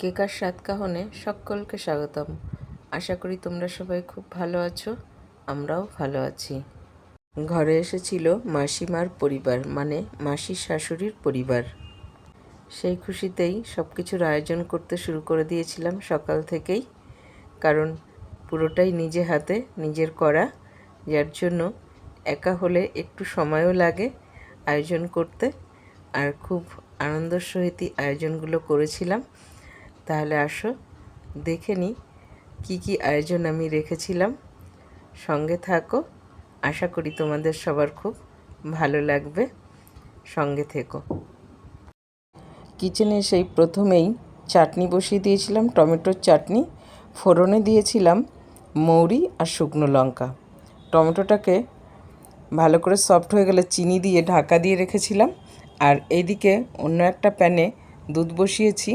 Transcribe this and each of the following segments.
কেকার স্বাদ কাহনে সকলকে স্বাগতম। আশা করি তোমরা সবাই খুব ভালো আছো, আমরাও ভালো আছি। ঘরে এসেছিল মাসিমার পরিবার মানে মাসির শাশুড়ির পরিবার। সেই খুশিতেই সব কিছুর আয়োজন করতে শুরু করে দিয়েছিলাম সকাল থেকেই, কারণ পুরোটাই নিজে হাতে, নিজের করা। যার জন্য একা হলে একটু সময়ও লাগে আয়োজন করতে। আর খুব আনন্দের সহিতই আয়োজনগুলো করেছিলাম। তাহলে আসো, দেখে নিই কী কী আয়োজন আমি রেখেছিলাম। সঙ্গে থাকো, আশা করি তোমাদের সবার খুব ভালো লাগবে। সঙ্গে থেকো। কিচেনে সেই প্রথমেই চাটনি বসিয়ে দিয়েছিলাম, টমেটোর চাটনি। ফোড়নে দিয়েছিলাম মৌরি আর শুকনো লঙ্কা। টমেটোটাকে ভালো করে সফট হয়ে গেলে চিনি দিয়ে ঢাকা দিয়ে রেখেছিলাম। আর এইদিকে অন্য একটা প্যানে দুধ বসিয়েছি।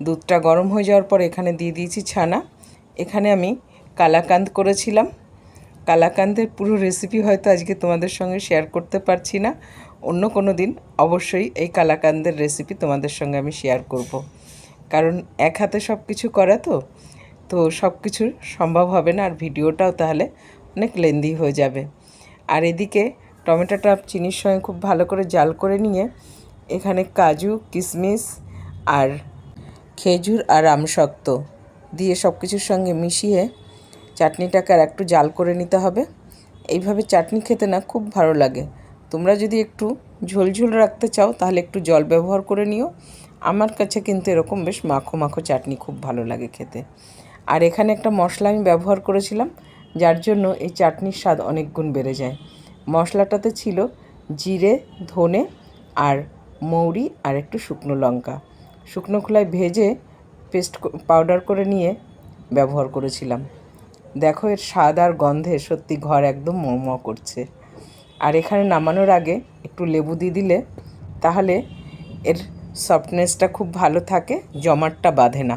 দুধটা গরম হয়ে যাওয়ার পর এখানে দিয়ে দিয়েছি ছানা। এখানে আমি কালাকান্দ করেছিলাম। কালাকান্দের পুরো রেসিপি হয়তো আজকে তোমাদের সঙ্গে শেয়ার করতে পারছি না। অন্য কোনো দিন অবশ্যই এই কালাকান্দের রেসিপি তোমাদের সঙ্গে আমি শেয়ার করব। কারণ এক হাতে সব কিছু করা তো তো সব কিছু সম্ভব হবে না আর ভিডিওটাও তাহলে অনেক লেন্দি হয়ে যাবে। আর এদিকে টমেটোটা চিনির সঙ্গে খুব ভালো করে জাল করে নিয়ে এখানে কাজু, কিশমিশ আর খেজুর আর আমশক্ত দিয়ে সব কিছুর সঙ্গে মিশিয়ে চাটনিটাকে আর একটু জাল করে নিতে হবে। এইভাবে চাটনি খেতে না খুব ভালো লাগে। তোমরা যদি একটু ঝোলঝোল রাখতে চাও, তাহলে একটু জল ব্যবহার করে নিও। আমার কাছে কিন্তু এরকম বেশ মাখো মাখো চাটনি খুব ভালো লাগে খেতে। আর এখানে একটা মশলা আমি ব্যবহার করেছিলাম, যার জন্য এই চাটনির স্বাদ অনেক গুণ বেড়ে যায়। মশলাটাতে ছিল জিরে, ধনে আর মৌরি আর একটু শুকনো লঙ্কা। শুকনো খোলায় ভেজে পেস্ট পাউডার করে নিয়ে ব্যবহার করেছিলাম। দেখো এর স্বাদ আর গন্ধে সত্যি ঘর একদম মোম করছে। আর এখানে নামানোর আগে একটু লেবু দিয়ে দিলে তাহলে এর সফটনেসটা খুব ভালো থাকে, জমাটটা বাঁধে না।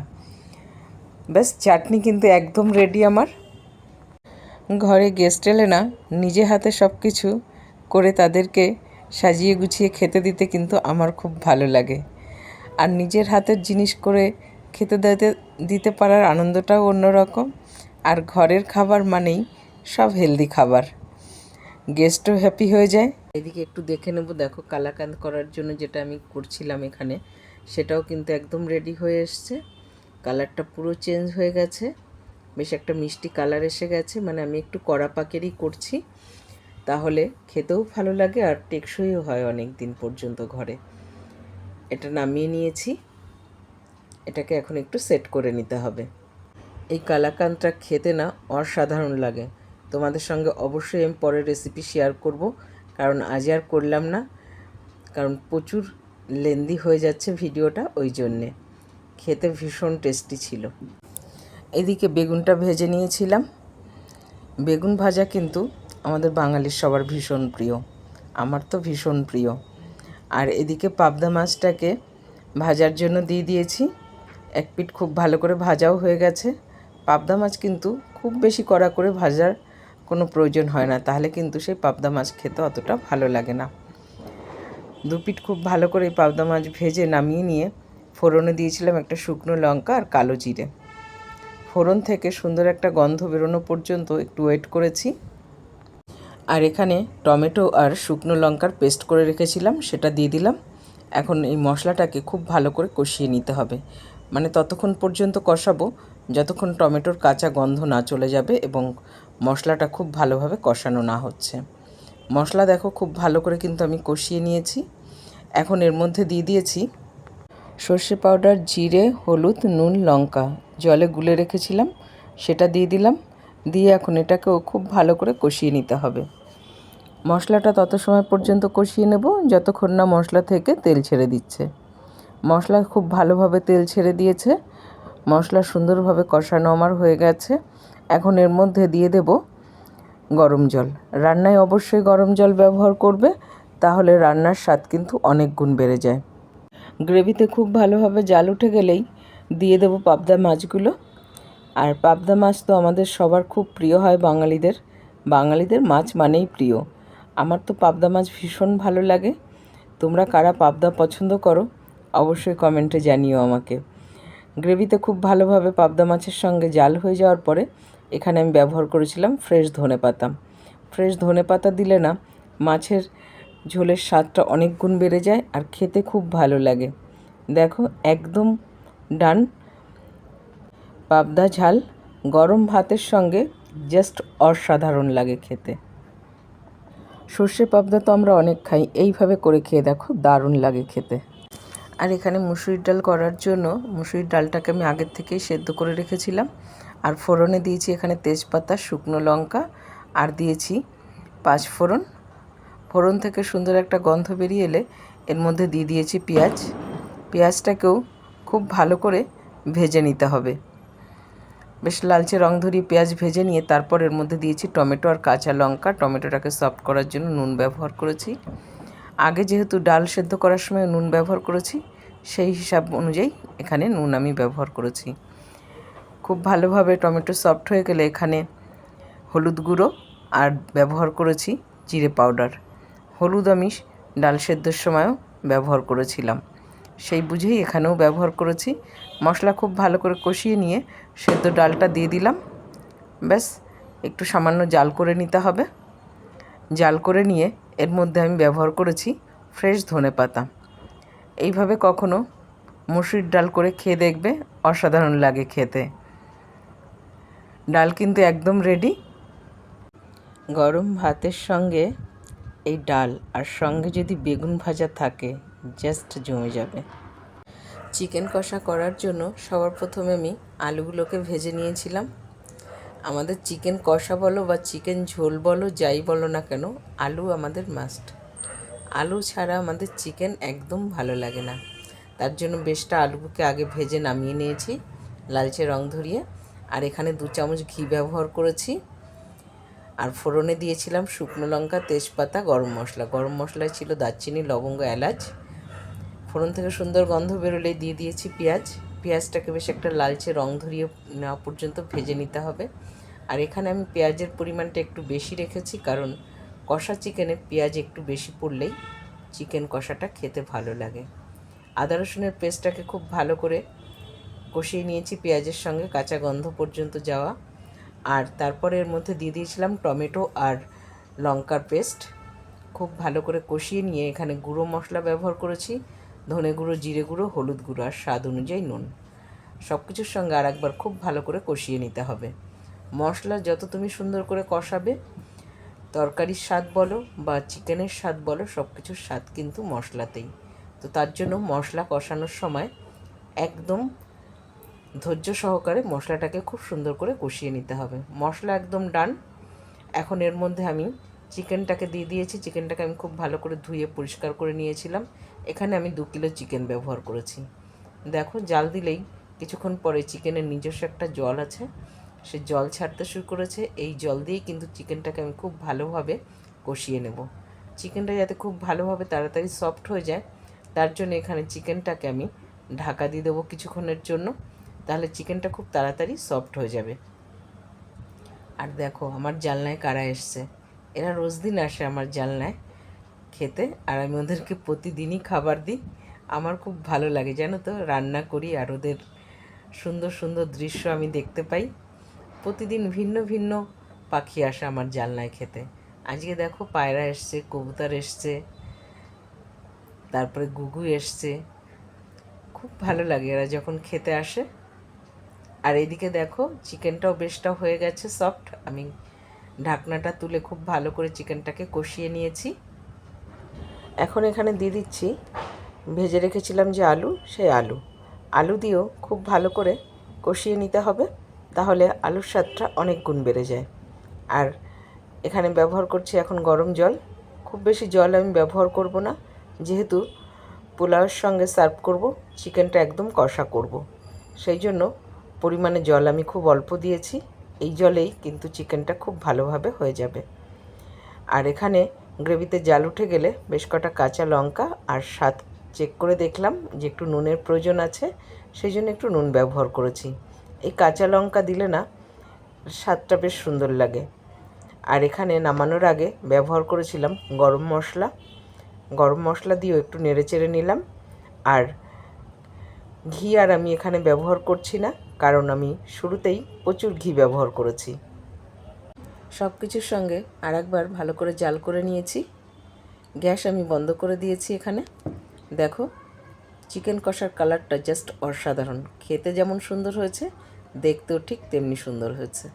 ব্যাস, চাটনি কিন্তু একদম রেডি আমার। ঘরে গেস্ট এলে না, নিজে হাতে সব কিছু করে তাদেরকে সাজিয়ে গুছিয়ে খেতে দিতে কিন্তু আমার খুব ভালো লাগে। আর নিজের হাতের জিনিস করে খেতে দিতে দিতে পারার আনন্দটাও অন্যরকম। আর ঘরের খাবার মানেই সব হেলদি খাবার। গেস্টও হ্যাপি হয়ে যায়। এদিকে একটু দেখে নেব, দেখো কালাকান্দ করার জন্য যেটা আমি করছিলাম এখানে, সেটাও কিন্তু একদম রেডি হয়ে এসছে। কালারটা পুরো চেঞ্জ হয়ে গেছে। বেশ একটা মিষ্টি কালার এসে গেছে মানে আমি একটু কড়া পাকেরই করছি। তাহলে খেতেও ভালো লাগে আর টেকসইও হয় অনেক দিন পর্যন্ত ঘরে। এটা নামিয়ে নিয়েছি। এটাকে এখন একটু সেট করে নিতে হবে। এই কালাকানটা খেতে না অসাধারণ লাগে। তোমাদের সঙ্গে অবশ্যই আমি পরের রেসিপি শেয়ার করব। কারণ আজ আর করলাম না। কারণ প্রচুর লেন্দি হয়ে যাচ্ছে ভিডিওটা ওই জন্যে। খেতে ভীষণ টেস্টি ছিল। এদিকে বেগুনটা ভেজে নিয়েছিলাম। বেগুন ভাজা কিন্তু আমাদের বাঙালির সবার ভীষণ প্রিয়। আমার তো ভীষণ প্রিয়। আর এদিকে পাবদা মাছটাকে ভাজার জন্য দিয়ে দিয়েছি। এক পিঠ খুব ভালো করে ভাজাও হয়ে গেছে। পাবদা মাছ কিন্তু খুব বেশি কড়া করে ভাজার কোনো প্রয়োজন হয় না, তাহলে কিন্তু সেই পাবদা মাছ খেতে অতটা ভালো লাগে না। দু পিঠ খুব ভালো করে পাবদা মাছ ভেজে নামিয়ে নিয়ে ফোড়নে দিয়েছিলাম একটা শুকনো লঙ্কা আর কালো জিরে। ফোড়ন থেকে সুন্দর একটা গন্ধ বেরোনো পর্যন্ত একটু ওয়েট করেছি। আর এখানে টমেটো আর শুকনো লঙ্কার পেস্ট করে রেখেছিলাম, সেটা দিয়ে দিলাম। এখন এই মশলাটাকে খুব ভালো করে কষিয়ে নিতে হবে। মানে ততক্ষণ পর্যন্ত কষাবো, যতক্ষণ টমেটোর কাঁচা গন্ধ না চলে যাবে এবং মশলাটা খুব ভালোভাবে কষানো না হচ্ছে। মশলা দেখো খুব ভালো করে কিন্তু আমি কষিয়ে নিয়েছি। এখন এর মধ্যে দিয়ে দিয়েছি সর্ষে পাউডার, জিরে, হলুদ, নুন, লঙ্কা। জলে গুলে রেখেছিলাম, সেটা দিয়ে দিলাম। দিয়ে এখন এটাকেও খুব ভালো করে কষিয়ে নিতে হবে। মশলাটা তত সময় পর্যন্ত কষিয়ে নেব যতক্ষণ না মশলা থেকে তেল ছেড়ে দিচ্ছে। মশলা খুব ভালোভাবে তেল ছেড়ে দিয়েছে। মশলা সুন্দরভাবে কষানো আমার হয়ে গেছে। এখন এর মধ্যে দিয়ে দেব গরম জল। রান্নায় অবশ্যই গরম জল ব্যবহার করবে, তাহলে রান্নার স্বাদ কিন্তু অনেক গুণ বেড়ে যায়। গ্রেভিতে খুব ভালোভাবে জাল উঠে গেলেই দিয়ে দেবো পাবদা মাছগুলো। আর পাবদা মাছ তো আমাদের সবার খুব প্রিয় হয় বাঙালিদের। বাঙালিদের মাছ মানেই প্রিয়। আমার তো পাবদা মাছ ভীষণ ভালো লাগে। তোমরা কারা পাবদা পছন্দ করো, অবশ্যই কমেন্টে জানিও আমাকে। গ্রেভিতে খুব ভালোভাবে পাবদা মাছের সঙ্গে জাল হয়ে যাওয়ার পরে এখানে আমি ব্যবহার করেছিলাম ফ্রেশ ধনে পাতা। ফ্রেশ ধনে পাতা দিলে না মাছের ঝোলের স্বাদটা অনেক গুণ বেড়ে যায় আর খেতে খুব ভালো লাগে। দেখো, একদম ডান পাবদা ঝাল গরম ভাতের সঙ্গে জাস্ট অসাধারণ লাগে খেতে। সর্ষে পাবদা তো আমরা অনেক খাই, এইভাবে করে খেয়ে দেখো দারুণ লাগে খেতে। আর এখানে মুসুরির ডাল করার জন্য মুসুরির ডালটাকে আমি আগের থেকেই সেদ্ধ করে রেখেছিলাম। আর ফোড়নে দিয়েছি এখানে তেজপাতা, শুকনো লঙ্কা, আর দিয়েছি পাঁচ ফোড়ন। ফোড়ন থেকে সুন্দর একটা গন্ধ বেরিয়ে এলে এর মধ্যে দিয়ে দিয়েছি পেঁয়াজ। পেঁয়াজটাকেও খুব ভালো করে ভেজে নিতে হবে। বেশ লালচে রং ধরিয়ে পেঁয়াজ ভেজে নিয়ে তারপর এর মধ্যে দিয়েছি টমেটো আর কাঁচা লঙ্কা। টমেটোটাকে সফট করার জন্য নুন ব্যবহার করেছি। আগে যেহেতু ডাল সেদ্ধ করার সময় নুন ব্যবহার করেছি, সেই হিসাব অনুযায়ী এখানে নুন আমি ব্যবহার করেছি। খুব ভালোভাবে টমেটো সফট হয়ে গেলে এখানে হলুদ গুঁড়ো আর ব্যবহার করেছি জিরে পাউডার। হলুদ আমি ডাল সেদ্ধর সময়ও ব্যবহার করেছিলাম। সেই বুঝেই এখানেও ব্যবহার করেছি। মশলা খুব ভালো করে কষিয়ে নিয়ে সেদ্ধ ডালটা দিয়ে দিলাম। ব্যাস, একটু সামান্য জাল করে নিতে হবে। জাল করে নিয়ে এর মধ্যে আমি ব্যবহার করেছি ফ্রেশ ধনে পাতা। এইভাবে কখনো মুসুরির ডাল করে খেয়ে দেখবে, অসাধারণ লাগে খেতে। ডাল কিন্তু একদম রেডি গরম ভাতের সঙ্গে এই ডাল আর সঙ্গে যদি বেগুন ভাজা থাকে জাস্ট জমে যাবে। চিকেন কষা করার জন্য সবার প্রথমে আমি আলুগুলোকে ভেজে নিয়েছিলাম। আমাদের চিকেন কষা বলো বা চিকেন ঝোল বলো, যাই বলো না কেন, আলু আমাদের মাস্ট আলু ছাড়া আমাদের চিকেন একদম ভালো লাগে না। তার জন্য বেশটা আলুকে আগে ভেজে নামিয়ে নিয়েছি, লালচে রং ধরিয়ে। আর এখানে দু চামচ ঘি ব্যবহার করেছি। আর ফোড়নে দিয়েছিলাম শুকনো লঙ্কা, তেজপাতা, গরম মশলা। গরম মশলায় ছিল দারচিনি, লবঙ্গ, এলাচ। ফোড়ন থেকে সুন্দর গন্ধ বেরোলেই দিয়ে দিয়েছি পেঁয়াজ। পেঁয়াজটাকে বেশ একটা লালচে রং ধরিয়ে নেওয়া পর্যন্ত ভেজে নিতে হবে। আর এখানে আমি পেঁয়াজের পরিমাণটা একটু বেশি রেখেছি, কারণ কষা চিকেনে পেঁয়াজ একটু বেশি পড়লেই চিকেন কষাটা খেতে ভালো লাগে। আদা রসুনের পেস্টটাকে খুব ভালো করে কষিয়ে নিয়েছি পেঁয়াজের সঙ্গে কাঁচা গন্ধ পর্যন্ত যাওয়া। আর তারপরে এর মধ্যে দিয়ে দিয়েছিলাম টমেটো আর লঙ্কার পেস্ট। খুব ভালো করে কষিয়ে নিয়ে এখানে গুঁড়ো মশলা ব্যবহার করেছি। ধনে গুঁড়ো, জিরে গুঁড়ো, হলুদ গুঁড়ো আর স্বাদ অনুযায়ী নুন। সব কিছুর সঙ্গে আর একবার খুব ভালো করে কষিয়ে নিতে হবে। মশলা যত তুমি সুন্দর করে কষাবে, তরকারির স্বাদ বলো বা চিকেনের স্বাদ বলো সব কিছুর স্বাদ কিন্তু মশলাতেই। তো তার জন্য মশলা কষানোর সময় একদম ধৈর্য সহকারে মশলাটাকে খুব সুন্দর করে কষিয়ে নিতে হবে। মশলা একদম ডান। এখন এর মধ্যে আমি চিকেনটাকে দিয়ে দিয়েছি। চিকেনটাকে আমি খুব ভালো করে ধুয়ে পরিষ্কার করে নিয়েছিলাম। এখানে আমি দু কিলো চিকেন ব্যবহার করেছি। দেখো, জাল দিলেই কিছুক্ষণ পরে চিকেনের নিজস্ব একটা জল আছে। সে জল ছাড়তে শুরু করেছে। এই জল দিয়েই কিন্তু চিকেনটাকে আমি খুব ভালোভাবে কষিয়ে নেব। চিকেনটা যাতে খুব ভালোভাবে তাড়াতাড়ি সফট হয়ে যায়, তার জন্য এখানে চিকেনটাকে আমি ঢাকা দিয়ে দেবো কিছুক্ষণের জন্য। তাহলে চিকেনটা খুব তাড়াতাড়ি সফট হয়ে যাবে। আর দেখো, আমার জালনায় কারা এসছে? এরা রোজ দিন আসে আমার জালনায়। খেতে আর আমি ওদেরকে প্রতিদিনই খাবার দিই। আমার খুব ভালো লাগে, জানো তো? রান্না করি আর ওদের সুন্দর সুন্দর দৃশ্য আমি দেখতে পাই। প্রতিদিন ভিন্ন ভিন্ন পাখি আসে আমার জালনায় খেতে। আজকে দেখো পায়রা এসছে, কবুতর এসছে, তারপরে গুগু এসছে। খুব ভালো লাগে এরা যখন খেতে আসে। আর এদিকে দেখো, চিকেনটাও বেশটা হয়ে গেছে সফট। আমি ঢাকনাটা তুলে খুব ভালো করে চিকেনটাকে কষিয়ে নিয়েছি। এখন এখানে দিয়ে দিচ্ছি। ভেজে রেখেছিলাম যে আলু, সেই আলু। আলু দিয়েও খুব ভালো করে কষিয়ে নিতে হবে, তাহলে আলুর স্বাদটা অনেক গুণ বেড়ে যায়। আর এখানে ব্যবহার করছি এখন গরম জল। খুব বেশি জল আমি ব্যবহার করব না, যেহেতু পোলাওয়ের সঙ্গে সার্ভ করব, চিকেনটা একদম কষা করব। সেই জন্য পরিমাণে জল আমি খুব অল্প দিয়েছি। এই জলেই কিন্তু চিকেনটা খুব ভালোভাবে হয়ে যাবে। আর এখানে গ্রেভিতে জাল উঠে গেলে বেশ কটা কাঁচা লঙ্কা আর স্বাদ চেক করে দেখলাম যে একটু নুনের প্রয়োজন আছে, সেই জন্য একটু নুন ব্যবহার করেছি। এই কাঁচা লঙ্কা দিলে না স্বাদটা বেশ সুন্দর লাগে। আর এখানে নামানোর আগে ব্যবহার করেছিলাম গরম মশলা। গরম মশলা দিয়েও একটু নেড়ে চেড়ে নিলাম। আর ঘি আর আমি এখানে ব্যবহার করছি না, কারণ আমি শুরুতেই প্রচুর ঘি ব্যবহার করেছি। সব কিছুর সঙ্গে আর একবার ভালো করে জাল করে নিয়েছি। গ্যাস আমি বন্ধ করে দিয়েছি এখানে। দেখো, চিকেন কষার কালারটা জাস্ট অসাধারণ। খেতে যেমন সুন্দর হয়েছে, দেখতেও ঠিক তেমনি সুন্দর হয়েছে।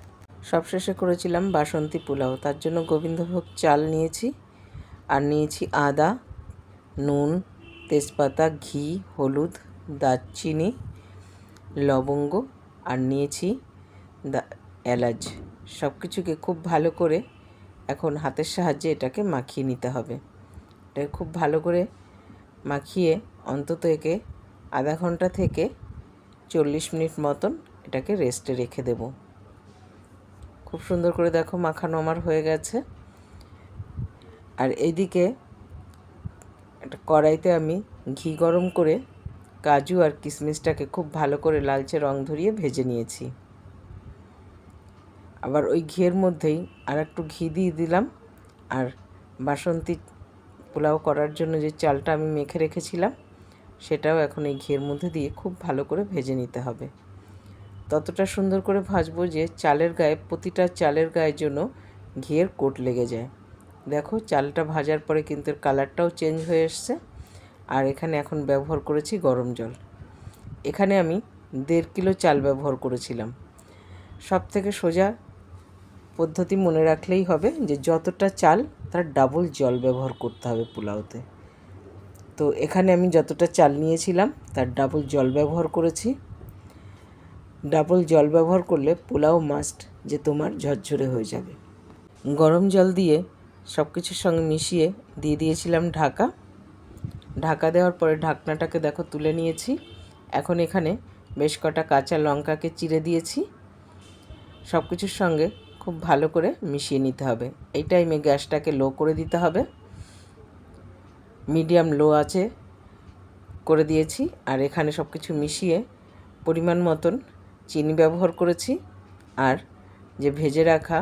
সবশেষে করেছিলাম বাসন্তী পোলাও। তার জন্য গোবিন্দভোগ চাল নিয়েছি আর নিয়েছি আদা, নুন, তেজপাতা, ঘি, হলুদ, দারচিনি, লবঙ্গ আর নিয়েছি দা এলাচ। সব কিছুকে খুব ভালো করে এখন হাতের সাহায্যে এটাকে মাখিয়ে নিতে হবে। এটাকে খুব ভালো করে মাখিয়ে অন্তত একে আধা ঘণ্টা থেকে চল্লিশ মিনিট মতন এটাকে রেস্টে রেখে দেব। খুব সুন্দর করে দেখো মাখানো আমার হয়ে গেছে। আর এইদিকে একটা কড়াইতে আমি ঘি গরম করে কাজু আর কিশমিশটাকে খুব ভালো করে লালচে রং ধরিয়ে ভেজে নিয়েছি। আবার ওই ঘিয়ের মধ্যেই আর একটু ঘি দিয়ে দিলাম। আর বাসন্তী পোলাও করার জন্য যে চালটা আমি মেখে রেখেছিলাম, সেটাও এখন এই ঘিয়ের মধ্যে দিয়ে খুব ভালো করে ভেজে নিতে হবে। ততটা সুন্দর করে ভাজবো যে চালের গায়ে, প্রতিটা চালের গায়ের জন্য ঘিয়ের কোট লেগে যায়। দেখো, চালটা ভাজার পরে কিন্তু কালারটাও চেঞ্জ হয়ে এসছে। আর এখানে এখন ব্যবহার করেছি গরম জল। এখানে আমি দেড় কিলো চাল ব্যবহার করেছিলাম। সব থেকে সোজা পদ্ধতি মনে রাখলেই হবে যে যতটা চাল তার ডাবল জল ব্যবহার করতে হবে পোলাওতে। তো এখানে আমি যতটা চাল নিয়েছিলাম তার ডাবল জল ব্যবহার করেছি। ডাবল জল ব্যবহার করলে পোলাও মাস্ট যে তোমার ঝরঝরে হয়ে যাবে। গরম জল দিয়ে সব কিছুর সঙ্গে মিশিয়ে দিয়ে দিয়েছিলাম ঢাকা। ঢাকা দেওয়ার পরে ঢাকনাটাকে দেখো তুলে নিয়েছি। এখন এখানে বেশ কটা কাঁচা লঙ্কাকে চিড়ে দিয়েছি। সব কিছুর সঙ্গে খুব ভালো করে মিশিয়ে নিতে হবে। এই টাইমে গ্যাসটাকে লো করে দিতে হবে। মিডিয়াম লো আছে, করে দিয়েছি। আর এখানে সব কিছু মিশিয়ে পরিমাণ মতন চিনি ব্যবহার করেছি। আর যে ভেজে রাখা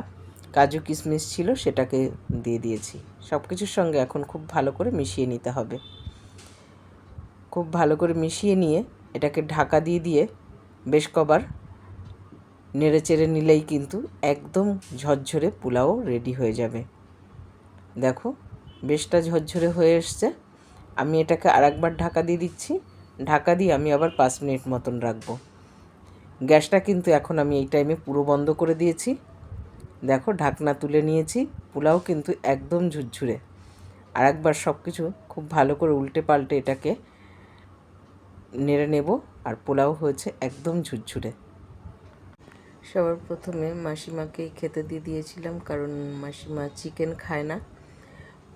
কাজু কিশমিশ ছিল সেটাকে দিয়ে দিয়েছি। সব কিছুর সঙ্গে এখন খুব ভালো করে মিশিয়ে নিতে হবে। খুব ভালো করে মিশিয়ে নিয়ে এটাকে ঢাকা দিয়ে দিয়ে বেশ কবার নেড়ে চেড়ে নিলেই কিন্তু একদম ঝরঝরে পোলাও রেডি হয়ে যাবে। দেখো, বেশটা ঝরঝরে হয়ে এসছে। আমি এটাকে আরেকবার ঢাকা দিয়ে দিচ্ছি। ঢাকা দিয়ে আমি আবার পাঁচ মিনিট মতন রাখব। গ্যাসটা কিন্তু এখন আমি এই টাইমে পুরো বন্ধ করে দিয়েছি। দেখো, ঢাকনা তুলে নিয়েছি। পোলাও কিন্তু একদম ঝুরঝুরে। আর একবার সব কিছু খুব ভালো করে উল্টে পাল্টে এটাকে নেড়ে নেব। আর পোলাও হয়েছে একদম ঝুরঝুরে। সবার প্রথমে মাসিমাকেই খেতে দিয়ে দিয়েছিলাম, কারণ মাসিমা চিকেন খায় না।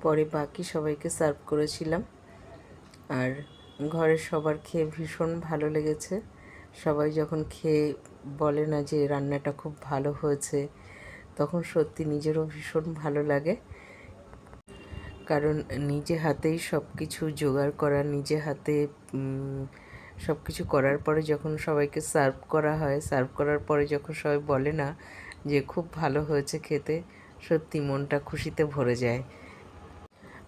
পরে বাকি সবাইকে সার্ভ করেছিলাম। আর ঘরের সবার খেয়ে ভীষণ ভালো লেগেছে। সবাই যখন খেয়ে বলে না যে রান্নাটা খুব ভালো হয়েছে, তখন সত্যি নিজেরও ভীষণ ভালো লাগে। কারণ নিজে হাতেই সব কিছু জোগাড় করা, নিজে হাতে সব কিছু করার পরে যখন সবাইকে সার্ভ করা হয়, সার্ভ করার পরে যখন সবাই বলে না যে খুব ভালো হয়েছে খেতে, সত্যি মনটা খুশিতে ভরে যায়।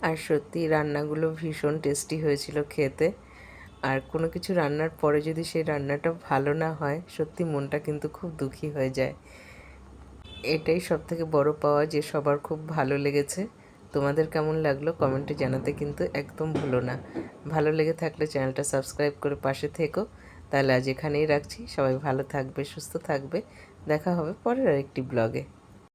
আর সত্যি রান্নাগুলো ভীষণ টেস্টি হয়েছিল খেতে। আর কোনো কিছু রান্নার পরে যদি সেই রান্নাটা ভালো না হয়, সত্যি মনটা কিন্তু খুব দুঃখী হয়ে যায়। এটাই সব থেকে বড় পাওয়া যে সবার খুব ভালো লেগেছে। তোমাদের কেমন লাগল কমেন্টে জানাতে কিন্তু একদম ভুলো না। ভালো লেগে থাকলে চ্যানেলটা সাবস্ক্রাইব করে পাশে থেকো। তাহলে আজ এখানেই রাখছি। সবাই ভালো থাকবে, সুস্থ থাকবে। দেখা হবে পরের আরেকটি ব্লগে